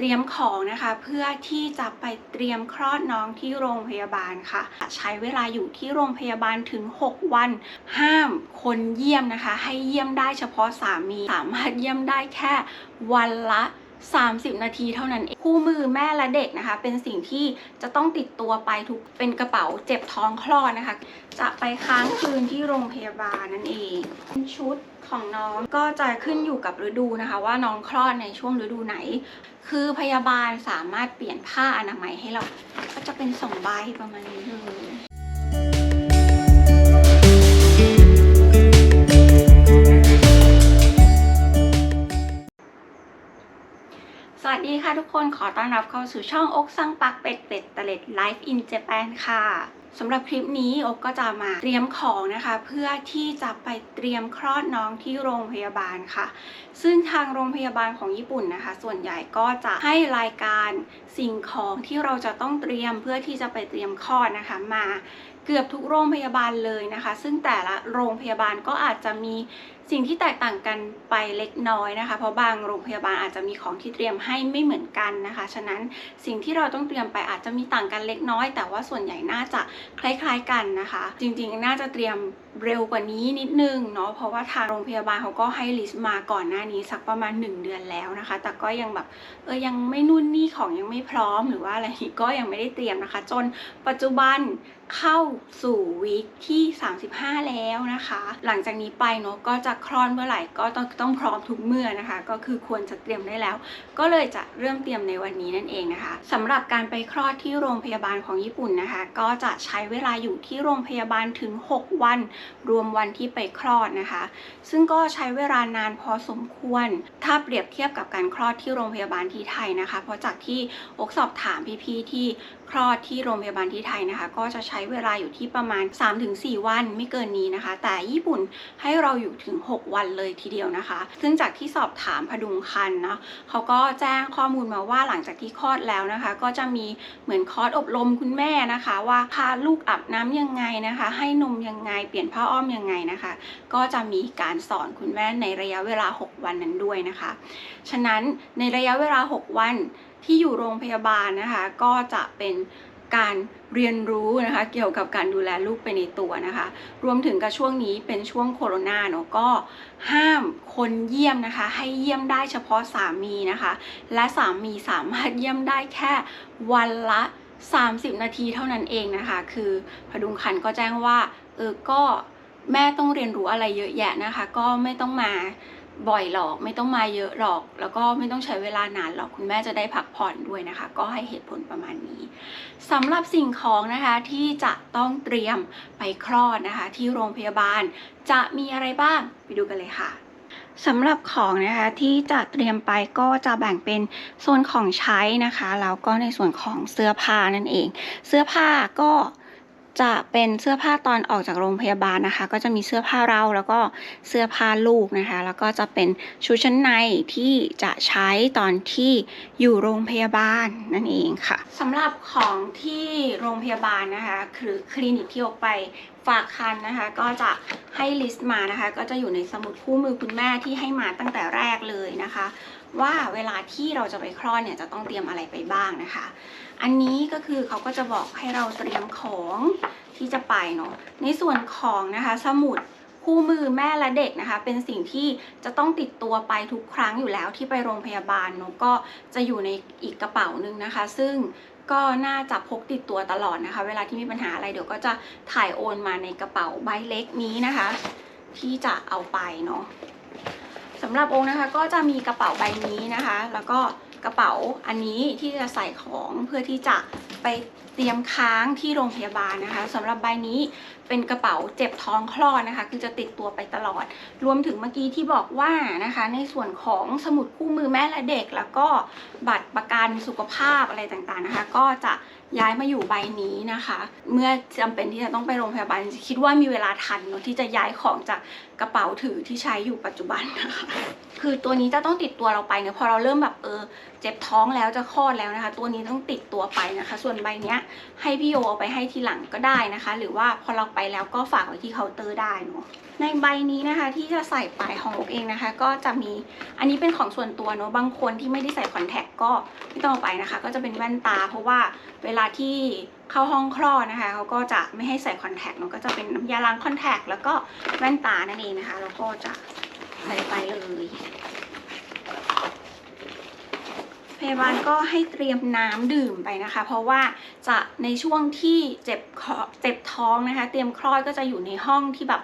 เตรียมของนะคะ เพื่อที่จะไปเตรียมคลอดน้องที่โรงพยาบาลค่ะ ใช้เวลาอยู่ที่โรงพยาบาลถึง 6 วัน ห้ามคนเยี่ยมนะคะ ให้เยี่ยมได้เฉพาะสามี สามารถเยี่ยมได้แค่วันละ30 นาทีเท่านั้นเองคู่มือแม่และเด็กนะคะ เป็นสิ่งที่จะต้องติดตัวไปทุกเป็นกระเป๋าเจ็บท้องคลอดนะคะ จะไปค้างคืนที่โรงพยาบาลนั่นเองชุด ของน้องก็จะขึ้นอยู่กับฤดูนะคะ ว่าน้องคลอดในช่วงฤดูไหน คือพยาบาลสามารถเปลี่ยนผ้าอนามัยให้เรา ก็จะเป็นสองใบประมาณนี้เลยสวัสดีค่ะทุกคนขอต้อนรับเข้าสู่ช่องอกซังปักเป็ดเป็ดตะเล็ดไลฟ์อินเจแปนค่ะ สำหรับคลิปนี้อกก็จะมาเตรียมของนะคะ เพื่อที่จะไปเตรียมคลอดน้องที่โรงพยาบาลค่ะ ซึ่งทางโรงพยาบาลของญี่ปุ่นนะคะ ส่วนใหญ่ก็จะให้รายการสิ่งของที่เราจะต้องเตรียมเพื่อที่จะไปเตรียมคลอดนะคะมาเกือบทุกโรงพยาบาลเลยนะคะ ซึ่งแต่ละโรงพยาบาลก็อาจจะมี สิ่งที่แตกต่างกันไปเล็กน้อยนะคะ เพราะบางโรงพยาบาลอาจจะมีของที่เตรียมให้ไม่เหมือนกันนะคะ ฉะนั้นสิ่งที่เราต้องเตรียมไปอาจจะมีต่างกันเล็กน้อย แต่ว่าส่วนใหญ่น่าจะคล้ายๆกันนะคะ จริงๆ น่าจะเตรียมเร็วกว่านี้นิดนึงเนาะเพราะว่าทางโรงพยาบาลเขาก็ให้ลิสต์มาก่อนหน้านี้สักประมาณ 1 เดือนแล้วนะคะ แต่ก็ยังแบบเออยังไม่นู่นนี่ของยังไม่พร้อมหรือว่าอะไรก็ยังไม่ได้เตรียมนะคะ จนปัจจุบัน เข้าสู่วีคที่ 35 แล้วนะคะ หลังจากนี้ไปเนาะก็จะคลอดเมื่อไหร่ก็ต้องต้องพร้อมทุกเมื่อนะคะ ก็คือควรจะเตรียมได้แล้ว ก็เลยจะเริ่มเตรียมในวันนี้นั่นเองนะคะสำหรับการไปคลอดที่โรงพยาบาลของญี่ปุ่นนะคะ ก็จะใช้เวลาอยู่ที่โรงพยาบาลถึง 6 วัน รวมวันที่ไปคลอดนะคะ ซึ่งก็ใช้เวลานานพอสมควร ถ้าเปรียบเทียบกับการคลอดที่โรงพยาบาลที่ไทยนะคะ เพราะจากที่อกสอบถามพี่ๆที่ คลอดที่โรงพยาบาลที่ไทยนะคะ ก็จะใช้เวลาอยู่ที่ประมาณ 3-4 วันไม่เกินนี้นะคะ แต่ญี่ปุ่นให้เราอยู่ถึง 6 วันเลยทีเดียวนะคะ ซึ่งจากที่สอบถามพดุงคันเนาะเขาก็แจ้งข้อมูลมาว่าหลังจากที่คลอดแล้วนะคะ ก็จะมีเหมือนคอร์สอบรมคุณแม่นะคะ ว่าพาลูกอาบน้ำยังไงนะคะ ให้นมยังไงเปลี่ยนผ้าอ้อมยังไงนะคะ ก็จะมีการสอนคุณแม่ในระยะเวลา 6 วันนั้นด้วยนะคะ ฉะนั้นในระยะเวลา 6 วัน ที่อยู่โรงพยาบาลนะคะ ก็จะเป็นการเรียนรู้นะคะเกี่ยวกับการดูแลลูกไปในตัวนะคะ รวมถึงกับช่วงนี้เป็นช่วงโควิดเนาะก็ห้ามคนเยี่ยมนะคะ ให้เยี่ยมได้เฉพาะสามีนะคะ และสามีสามารถเยี่ยมได้แค่วันละ 30 นาทีเท่านั้นเองนะคะ คือพดุงคันก็แจ้งว่าเออก็แม่ต้องเรียนรู้อะไรเยอะแยะนะคะ ก็ไม่ต้องมา บ่อยหรอกไม่ต้องมาเยอะหรอก แล้วก็ไม่ต้องใช้เวลานานหรอกคุณแม่จะได้พักผ่อนด้วยนะคะ ก็ให้เหตุผลประมาณนี้สำหรับสิ่งของนะคะที่จะต้องเตรียมไปคลอดนะคะ ที่โรงพยาบาลจะมีอะไรบ้างไปดูกันเลยค่ะสำหรับของนะคะที่จะเตรียมไปก็จะแบ่งเป็นโซนของใช้นะคะแล้วก็ในส่วนของเสื้อผ้านั่นเอง เสื้อผ้าก็ จะเป็นเสื้อผ้าตอนออกจากโรงพยาบาลนะคะ ก็จะมีเสื้อผ้าเราแล้วก็เสื้อผ้าลูกนะคะ แล้วก็จะเป็นชุดชั้นในที่จะใช้ตอนที่อยู่โรงพยาบาลนั่นเองค่ะสำหรับของที่โรงพยาบาลนะคะคือคลินิกที่ออกไปฝากคันนะคะ ก็จะให้ลิสต์มานะคะ ก็จะอยู่ในสมุดคู่มือคุณแม่ที่ให้มาตั้งแต่แรกเลยนะคะ ว่าเวลาที่เราจะไปคลอดเนี่ยจะต้องเตรียมอะไรไปบ้างนะคะ อันนี้ก็คือเขาก็จะบอกให้เราเตรียมของที่จะไปเนาะในส่วนของนะคะสมุดคู่มือแม่และเด็กนะคะ เป็นสิ่งที่จะต้องติดตัวไปทุกครั้งอยู่แล้วที่ไปโรงพยาบาลเนาะก็จะอยู่ในอีกกระเป๋านึงนะคะ ซึ่งก็น่าจะพกติดตัวตลอดนะคะ เวลาที่มีปัญหาอะไรเดี๋ยวก็จะถ่ายโอนมาในกระเป๋าใบเล็กนี้นะคะ ที่จะเอาไปเนาะสำหรับองค์นะคะก็จะมีกระเป๋าใบนี้นะคะ แล้วก็ กระเป๋าอันนี้ที่จะใส่ของเพื่อที่จะไปเตรียมค้างที่โรงพยาบาลนะคะสำหรับใบนี้ เป็นกระเป๋าเจ็บท้องคลอดนะคะ คือจะติดตัวไปตลอด รวมถึงเมื่อกี้ที่บอกว่านะคะ ในส่วนของสมุดคู่มือแม่และเด็ก แล้วก็บัตรประกันสุขภาพอะไรต่างๆนะคะ ก็จะย้ายมาอยู่ใบนี้นะคะ เมื่อจำเป็นที่จะต้องไปโรงพยาบาลคิดว่ามีเวลาทันเนอะที่จะย้ายของจากกระเป๋าถือที่ใช้อยู่ปัจจุบันนะคะคือตัวนี้จะต้องติดตัวเราไปเนี่ยพอเราเริ่มแบบเออเจ็บท้องแล้วจะคลอดแล้วนะคะ ตัวนี้ต้องติดตัวไปนะคะ ส่วนใบเนี้ยให้พี่โยเอาไปให้ทีหลังก็ได้นะคะ หรือว่าพอเราไปแล้วก็ฝากไว้ที่เคาน์เตอร์ได้เนาะในใบนี้นะคะที่จะใส่ไปของอกเองนะคะ ก็จะมีอันนี้เป็นของส่วนตัวเนาะบางคนที่ไม่ได้ใส่คอนแทคก็ไม่ต้องไปนะคะ ก็จะเป็นแว่นตา เพราะว่าเวลาที่เข้าห้องคลอดนะคะเขาก็จะไม่ให้ใส่คอนแทคเนาะก็จะเป็นน้ำยาล้างคอนแทคแล้วก็แว่นตานั่นเองนะคะ แล้วก็จะใส่ไปเลย พยาบาลก็ให้เตรียมน้ำดื่มไปนะคะ เพราะว่าจะในช่วงที่เจ็บคอเจ็บท้องนะคะ เตรียมคลอดก็จะอยู่ในห้องที่แบบ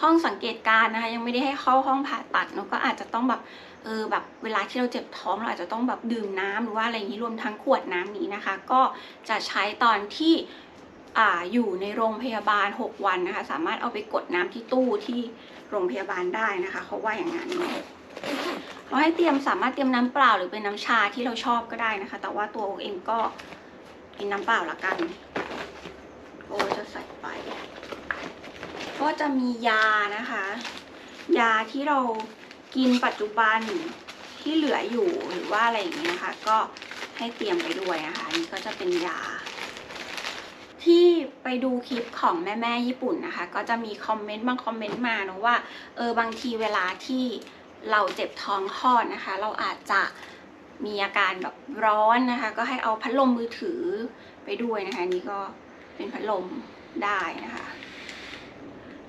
ห้องสังเกตการนะคะ ยังไม่ได้ให้เข้าห้องผ่าตัดเนาะก็อาจจะต้องแบบเออแบบเวลาที่เราเจ็บท้องเราอาจจะต้องแบบดื่มน้ำหรือว่าอะไรอย่างนี้รวมทั้งขวดน้ำนี้นะคะ ก็จะใช้ตอนที่อ่าอยู่ในโรงพยาบาล 6 วันนะคะ สามารถเอาไปกดน้ำที่ตู้ที่โรงพยาบาลได้นะคะเขาว่าอย่างนั้นเนาะ เราให้เตรียมสามารถเตรียมน้ำเปล่าหรือเป็นน้ำชาที่เราชอบก็ได้นะคะ แต่ว่าตัวโอเองก็กินน้ำเปล่าละกัน โอจะใส่ไป ก็จะมียานะคะ ยาที่เรากินปัจจุบันที่เหลืออยู่หรือว่าอะไรอย่างเงี้ยนะคะ ก็ให้เตรียมไปด้วยนะคะนี่ก็จะเป็นยา ที่ไปดูคลิปของแม่แม่ๆญี่ปุ่นนะคะ ก็จะมีคอมเมนต์บางคอมเมนต์มาเนอะว่าเออบางทีเวลาที่ เราเจ็บท้องคลอดนะคะ เราอาจจะมีอาการแบบร้อนนะคะ ก็ให้เอาพัดลมมือถือไปด้วยนะคะนนี่ก็เป็นพัดลมได้นะคะ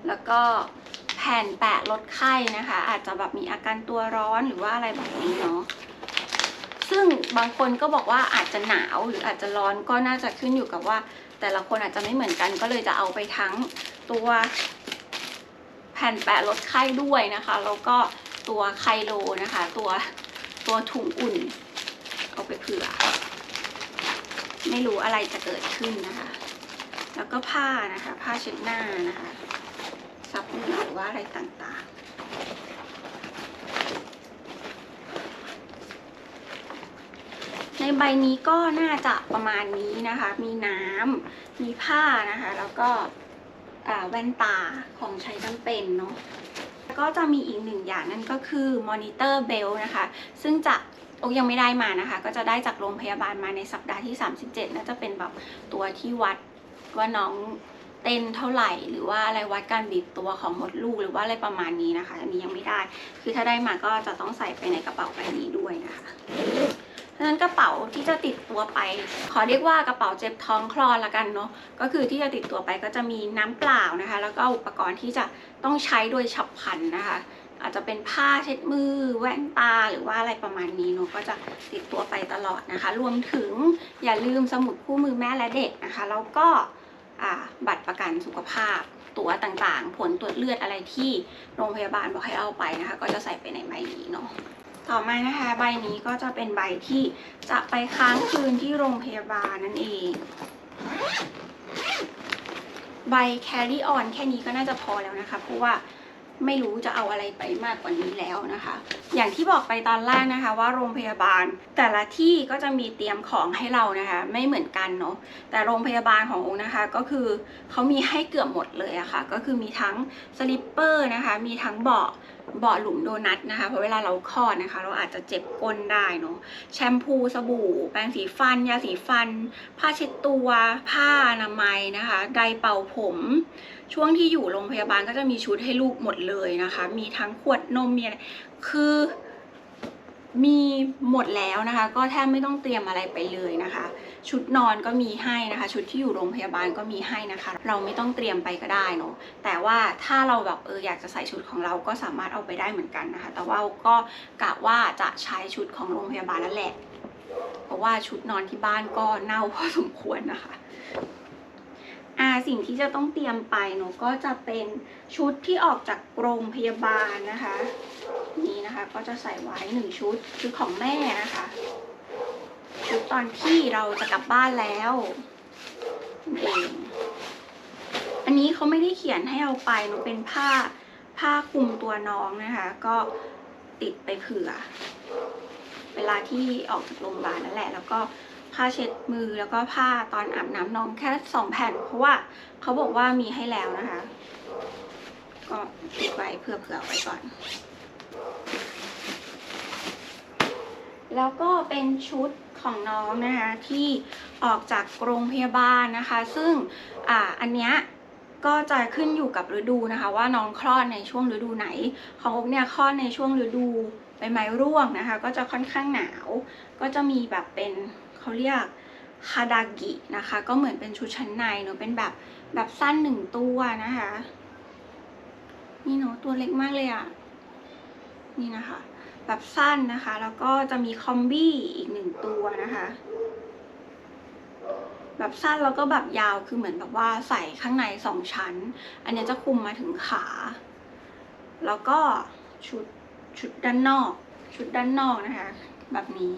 แล้วก็แผ่นแปะลดไข้นะคะ อาจจะแบบมีอาการตัวร้อนหรือว่าอะไรแบบนี้เนาะซึ่งบางคนก็บอกว่าอาจจะหนาวหรืออาจจะร้อนก็น่าจะขึ้นอยู่กับว่า แต่ละคนอาจจะไม่เหมือนกัน ก็เลยจะเอาไปทั้งตัวแผ่นแปะลดไข้ด้วยนะคะ แล้วก็ ตัวไคโลนะคะ ตัวตัวถุงอุ่น เอาไปเผื่อ ไม่รู้อะไรจะเกิดขึ้นนะคะ แล้วก็ผ้านะคะ ผ้าเช็ดหน้านะคะซับเหงื่อหรือว่าอะไรต่างๆ ในใบนี้ก็น่าจะประมาณนี้นะคะ มีน้ำมีผ้านะคะ แล้วก็แว่นตาของใช้จำเป็นเนาะ ก็จะมีอีกหนึ่งอย่างนั่นก็คือมอนิเตอร์เบลนะคะ ซึ่งจะโอกยังไม่ได้มานะคะ ก็จะได้จากโรงพยาบาลมาในสัปดาห์ที่ 37 น่าจะเป็นแบบตัวที่วัดว่าน้องเต้นเท่าไหร่หรือว่าอะไรวัดการบีบตัวของมดลูกหรือว่าอะไรประมาณนี้นะคะ อันนี้ยังไม่ได้ คือถ้าได้มาก็จะต้องใส่ไปในกระเป๋าใบนี้ด้วยนะคะเพราะฉะ นั้นกระเป๋าที่จะติดตัวไป ขอเรียกว่ากระเป๋าเจ็บท้องคลอดละกันเนาะก็คือที่จะติดตัวไปก็จะมีน้ำเปล่านะคะ แล้วก็อุปกรณ์ที่จะต้องใช้โดยฉับพลันนะคะ อาจจะเป็นผ้าเช็ดมือ แว่นตาหรือว่าอะไรประมาณนี้เนาะก็จะติดตัวไปตลอดนะคะ รวมถึงอย่าลืมสมุดคู่มือแม่และเด็กนะคะแล้วก็บัตรประกันสุขภาพตั๋วต่างๆ ผลตรวจเลือดอะไรที่โรงพยาบาลบอกให้เอาไปนะคะ ก็จะใส่ไปในใบนี้เนาะ ต่อมานะคะใบนี้ก็จะเป็นใบที่จะไปค้างคืนที่โรงพยาบาลนั่นเอง ใบ carry on แค่นี้ก็น่าจะพอแล้วนะคะ เพราะว่าไม่รู้จะเอาอะไรไปมากกว่านี้แล้วนะคะ อย่างที่บอกไปตอนแรกนะคะว่าโรงพยาบาลแต่ละที่ก็จะมีเตรียมของให้เรานะคะ ไม่เหมือนกันเนาะ แต่โรงพยาบาลขององค์นะคะ ก็คือเขามีให้เกือบหมดเลยอะคะ่ะ ก็คือมีทั้งสลิปเปอร์นะคะ มีทั้งเบาะ เบาะหลุมโดนัทนะคะ เพราะเวลาเราคลอดนะคะ เราอาจจะเจ็บก้นได้เนาะแชมพูสบู่ แปรงสีฟัน ยาสีฟัน ผ้าเช็ดตัว ผ้าอนามัยนะคะไดร์เป่าผม ช่วงที่อยู่โรงพยาบาลก็จะมีชุดให้ลูกหมดเลยนะคะ มีทั้งขวดนมมีอะไรคือ มีหมดแล้วนะคะ ก็แทบไม่ต้องเตรียมอะไรไปเลยนะคะ ชุดนอนก็มีให้นะคะ ชุดที่อยู่โรงพยาบาลก็มีให้นะคะ เราไม่ต้องเตรียมไปก็ได้เนอะแต่ว่าถ้าเราแบบเอออยากจะใส่ชุดของเราก็สามารถเอาไปได้เหมือนกันนะคะ แต่ว่าก็กะว่าจะใช้ชุดของโรงพยาบาลนั่นแหละ เพราะว่าชุดนอนที่บ้านก็เน่าพอสมควรนะคะ อ่าสิ่งที่จะต้องเตรียมไปเนอะก็จะเป็นชุดที่ออกจากโรงพยาบาลนะคะ นี่นะคะก็จะใส่ไว้หนึ่งชุดชุดของแม่นะคะ ชุดตอนที่เราจะกลับบ้านแล้วเองอันนี้เขาไม่ได้เขียนให้เอาไปมันเป็นผ้าผ้าคลุมตัวน้องนะคะ ก็ติดไปเผื่อ เวลาที่ออกจากโรงพยาบาลนั่นแหละ แล้วก็ ผ้าเช็ดมือแล้วก็ผ้าตอนอาบน้ำน้องแค่สองแผ่น เพราะว่าเขาบอกว่ามีให้แล้วนะคะ ก็ติดไว้เผื่อไว้ก่อน แล้วก็เป็นชุดของน้องนะคะที่ออกจากโรงพยาบาลนะคะ ซึ่งอ่าอันเนี้ยก็จะขึ้นอยู่กับฤดูนะคะ ว่าน้องคลอดในช่วงฤดูไหน ของอกเนี่ยคลอดในช่วงฤดูใบไม้ร่วงนะคะ ก็จะค่อนข้างหนาว ก็จะมีแบบเป็น เขาเรียกคาดากินะคะ ก็เหมือนเป็นชุดชั้นในเนอะเป็นแบบแบบสั้นหนึ่งตัวนะคะนี่เนาะตัวเล็กมากเลยอะ่ะนี่นะคะ แบบสั้นนะคะ แล้วก็จะมีคอมบี้อีกหนึ่งตัวนะคะ แบบสั้นแล้วก็แบบยาวคือเหมือนแบบว่าใส่ข้างในสองชั้น อันนี้จะคลุมมาถึงขา แล้วก็ชุดชุดด้านนอก ชุดด้านนอกนะคะ แบบนี้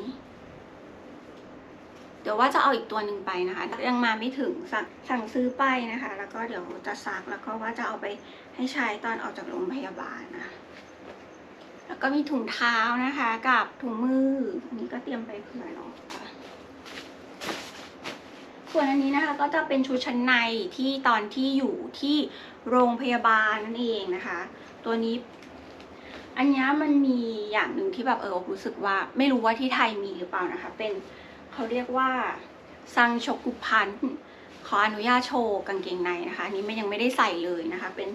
เดี๋ยวว่าจะเอาอีกตัวหนึ่งไปนะคะ ยังมาไม่ถึงสั่งสั่งซื้อไปนะคะ แล้วก็เดี๋ยวจะซักแล้วก็ว่าจะเอาไปให้ใช้ตอนออกจากโรงพยาบาลนะแล้วก็มีถุงเท้านะคะ กับถุงมืออันนี้ก็เตรียมไปเผื่อเนาะส่วนอันนี้นะคะก็จะเป็นชุดชั้นในที่ตอนที่อยู่ที่โรงพยาบาลนั่นเองนะคะ ตัวนี้ อันนี้มันมีอย่างหนึ่งที่แบบเออรู้สึกว่า ไม่รู้ว่าที่ไทยมีหรือเปล่านะคะ เป็น เขาเรียกว่าซังโชกุพันขออนุญาตโชว์กางเกงในนะคะนี้ไม่ยังไม่ได้ใส่เลยนะคะ เป็น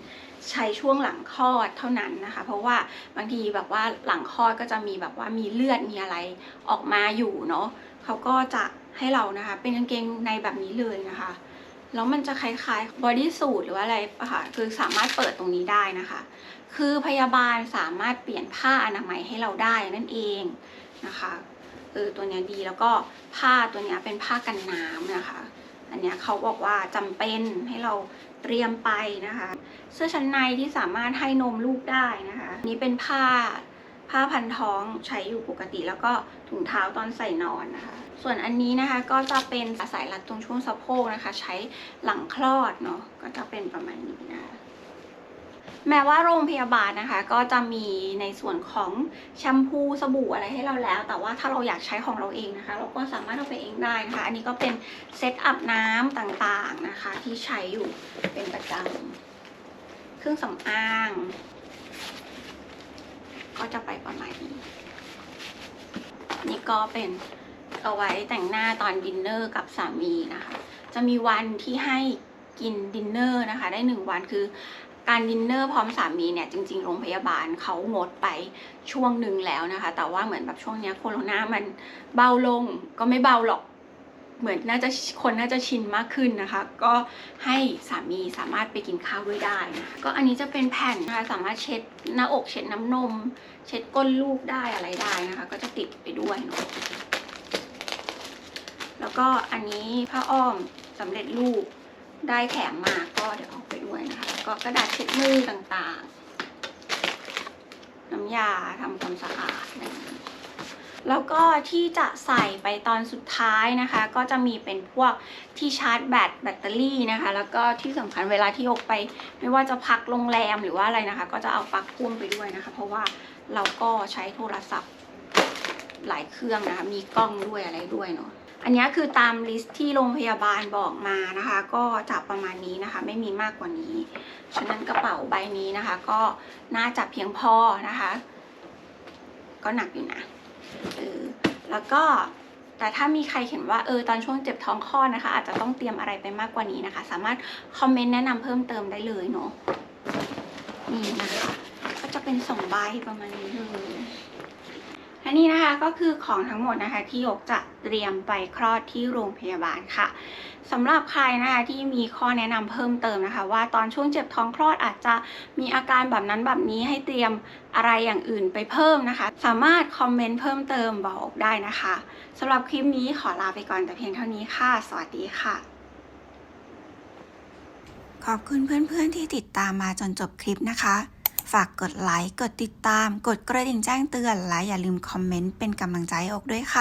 ใช้ช่วงหลังคลอดเท่านั้นนะคะ เพราะว่าบางทีแบบว่าหลังคลอดก็จะมีแบบว่ามีเลือดมีอะไรออกมาอยู่เนาะเขาก็จะให้เรานะคะ เป็นกางเกงในแบบนี้เลยนะคะ แล้วมันจะคล้ายๆบอดี้สูทหรือว่าอะไระค่ะคือสามารถเปิดตรงนี้ได้นะคะ คือพยาบาลสามารถเปลี่ยนผ้าอนามัยให้เราได้นั่นเองนะคะ เออตัวเนี้ยดีแล้วก็ผ้าตัวเนี้ยเป็นผ้ากันน้ำนะคะ อันเนี้ยเขาบอกว่าจำเป็นให้เราเตรียมไปนะคะ เสื้อชั้นในที่สามารถให้นมลูกได้นะคะนนี้เป็นผ้าผ้าพันท้องใช้อยู่ปกติแล้วก็ถุงเท้าตอนใส่นอนนะคะ ส่วนอันนี้นะคะก็จะเป็นสายรัดตรงช่วงสะโพกนะคะ ใช้หลังคลอดเนาะก็จะเป็นประมาณนี้นะคะ แม้ว่าโรงพยาบาลนะคะ ก็จะมีในส่วนของแชมพูสบู่อะไรให้เราแล้ว แต่ว่าถ้าเราอยากใช้ของเราเองนะคะ เราก็สามารถเอาไปเองได้นะคะ อันนี้ก็เป็นเซตอาบน้ำต่างๆนะคะ ที่ใช้อยู่เป็นประจำเครื่องสำอาง ก็จะไปประมาณนี้นี่ก็เป็นเอาไว้แต่งหน้าตอนดินเนอร์กับสามีนะคะ จะมีวันที่ให้กินดินเนอร์นะคะ ได้หนึ่งวันคือ การดินเนอร์พร้อมสามีเนี่ยจริง ๆ โรงพยาบาลเขางดไปช่วงหนึ่งแล้วนะคะ แต่ว่าเหมือนแบบช่วงนี้โควิดมันเบาลงก็ไม่เบาหรอกเหมือนน่าจะคนน่าจะชินมากขึ้นนะคะ ก็ให้สามีสามารถไปกินข้าวด้วยได้นะก็อันนี้จะเป็นแผ่นนะคะสามารถเช็ดหน้าอกเช็ดน้ำนม เช็ดก้นลูกได้อะไรได้นะคะ ก็จะติดไปด้วยนะแล้วก็อันนี้ผ้าอ้อมสำเร็จรูป ได้แถมมาก็เดี๋ยวเอาไปด้วยนะคะ ก็กระดาษเช็ดมือต่างๆ น้ำยาทำความสะอาดอะไรอย่างนี้แล้วก็ที่จะใส่ไปตอนสุดท้ายนะคะ ก็จะมีเป็นพวกที่ชาร์จแบตแบตเตอรี่นะคะ แล้วก็ที่สำคัญเวลาที่ออกไป ไม่ว่าจะพักโรงแรมหรือว่าอะไรนะคะ ก็จะเอาปลั๊กพ่วงไปด้วยนะคะ เพราะว่าเราก็ใช้โทรศัพท์หลายเครื่องนะคะ มีกล้องด้วยอะไรด้วยเนาะ อันนี้คือตามลิสต์ที่โรงพยาบาลบอกมานะคะ ก็จะประมาณนี้นะคะ ไม่มีมากกว่านี้ ฉะนั้นกระเป๋าใบนี้นะคะ ก็น่าจะเพียงพอนะคะ ก็หนักอยู่นะเออแล้วก็แต่ถ้ามีใครเห็นว่าเออตอนช่วงเจ็บท้องคลอดนะคะ อาจจะต้องเตรียมอะไรไปมากกว่านี้นะคะ สามารถคอมเมนต์แนะนำเพิ่มเติมได้เลยเนาะนี่นะคะ ก็จะเป็นสองใบประมาณนี้เลย และนี่นะคะก็คือของทั้งหมดนะคะที่ยกจะเตรียมไปคลอดที่โรงพยาบาลค่ะสำหรับใครนะคะที่มีข้อแนะนำเพิ่มเติมนะคะ ว่าตอนช่วงเจ็บท้องคลอดอาจจะมีอาการแบบนั้นแบบนี้ให้เตรียมอะไรอย่างอื่นไปเพิ่มนะคะ สามารถคอมเมนต์เพิ่มเติมบอกได้นะคะสำหรับคลิปนี้ขอลาไปก่อนแต่เพียงเท่านี้ค่ะ สวัสดีค่ะ ขอบคุณเพื่อนๆที่ติดตามมาจนจบคลิปนะคะ ฝากกดไลค์ กดติดตาม กดกระดิ่งแจ้งเตือน และอย่าลืมคอมเมนต์เป็นกำลังใจอกด้วยค่ะ